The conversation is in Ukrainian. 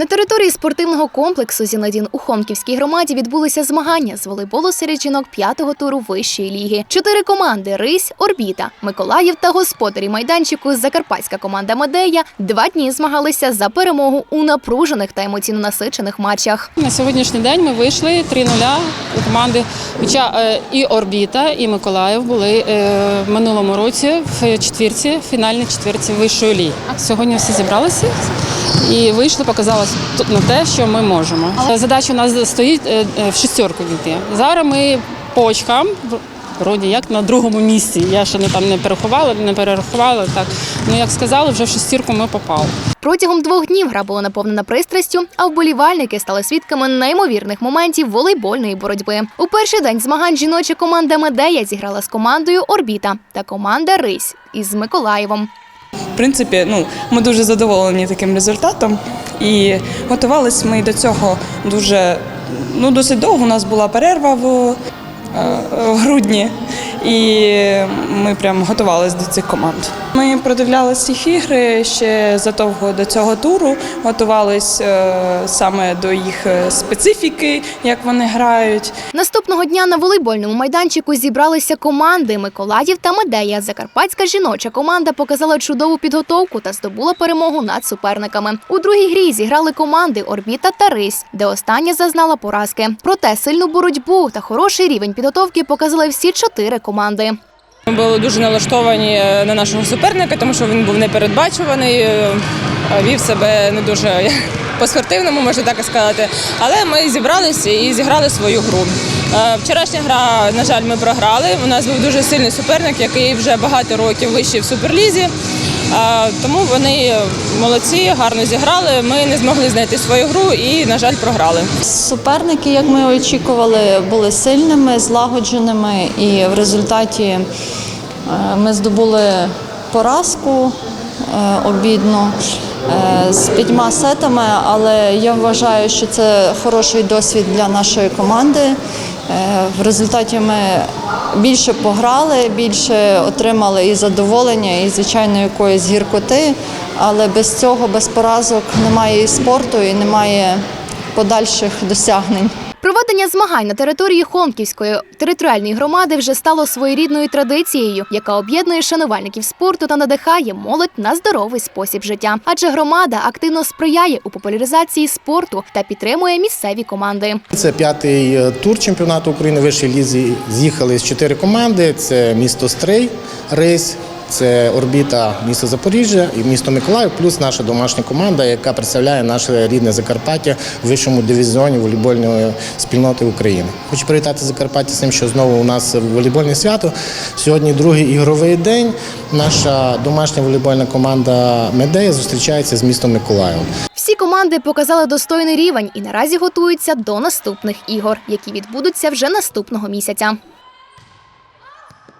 На території спортивного комплексу Зінедін у Хомківській громаді відбулися змагання з волейболу серед жінок п'ятого туру вищої ліги. Чотири команди Рись, Орбіта, Миколаїв та господарі майданчику Закарпатська команда Медея два дні змагалися за перемогу у напружених та емоційно насичених матчах. На сьогоднішній день ми вийшли 3-0 у команди. Хоча е, і Орбіта, і Миколаїв були е, в минулому році в четвірці, в фінальній четвірці вищої ліги. Сьогодні всі зібралися і вийшли, показали тут на те, що ми можемо. Задача у нас стоїть е, е, в шестерку війти. Зараз ми по очкам. Вроді як на другому місці. Я ще не там не перерахувала, не перерахувала. Так ну як сказали, вже в шестірку ми попали. Протягом двох днів гра була наповнена пристрастю, а вболівальники стали свідками неймовірних моментів волейбольної боротьби. У перший день змагань жіноча команда Медея зіграла з командою Орбіта та команда Рись із Миколаєвом. В принципі, ну ми дуже задоволені таким результатом. І готувалися ми до цього дуже ну досить довго. У нас була перерва в, е, в грудні, і ми прям готувалися до цих команд. Ми продивлялися їх ігри ще задовго до цього туру. Готувалися е, саме до їх е, специфіки, як вони грають. Наступного дня на волейбольному майданчику зібралися команди Миколаїв та Медея. Закарпатська жіноча команда показала чудову підготовку та здобула перемогу над суперниками. У другій грі зіграли команди Орбіта та Рись, де остання зазнала поразки. Проте сильну боротьбу та хороший рівень підготовки показали всі чотири команди. Ми були дуже налаштовані е, на нашого суперника, тому що він був непередбачуваний, е, вів себе не дуже по-спортивному, можна так і сказати. Але ми зібралися і зіграли свою гру. Е, Вчорашня гра, на жаль, ми програли. У нас був дуже сильний суперник, який вже багато років вищий в суперлізі. Е, Тому вони молодці, гарно зіграли. Ми не змогли знайти свою гру і, на жаль, програли. Суперники, як ми очікували, були сильними, злагодженими, і в результаті е, ми здобули поразку обідну е, з п'ятьма сетами, але я вважаю, що це хороший досвід для нашої команди. Е, В результаті ми більше пограли, більше отримали і задоволення, і звичайно якоїсь гіркоти. Але без цього, без поразок, немає і спорту, і немає подальших досягнень. Проведення змагань на території Холмківської територіальної громади вже стало своєрідною традицією, яка об'єднує шанувальників спорту та надихає молодь на здоровий спосіб життя. Адже громада активно сприяє у популяризації спорту та підтримує місцеві команди. Це п'ятий е, тур чемпіонату України вищої лізі. З'їхали з чотири команди: це місто Стрий, Рись. Це орбіта місто Запоріжжя і місто Миколаїв, плюс наша домашня команда, яка представляє наше рідне Закарпаття в вищому дивізіоні волейбольної спільноти України. Хочу привітати Закарпаття з тим, що знову у нас волейбольне свято. Сьогодні другий ігровий день. Наша домашня волейбольна команда Медея зустрічається з містом Миколаєвом. Всі команди показали достойний рівень і наразі готуються до наступних ігор, які відбудуться вже наступного місяця.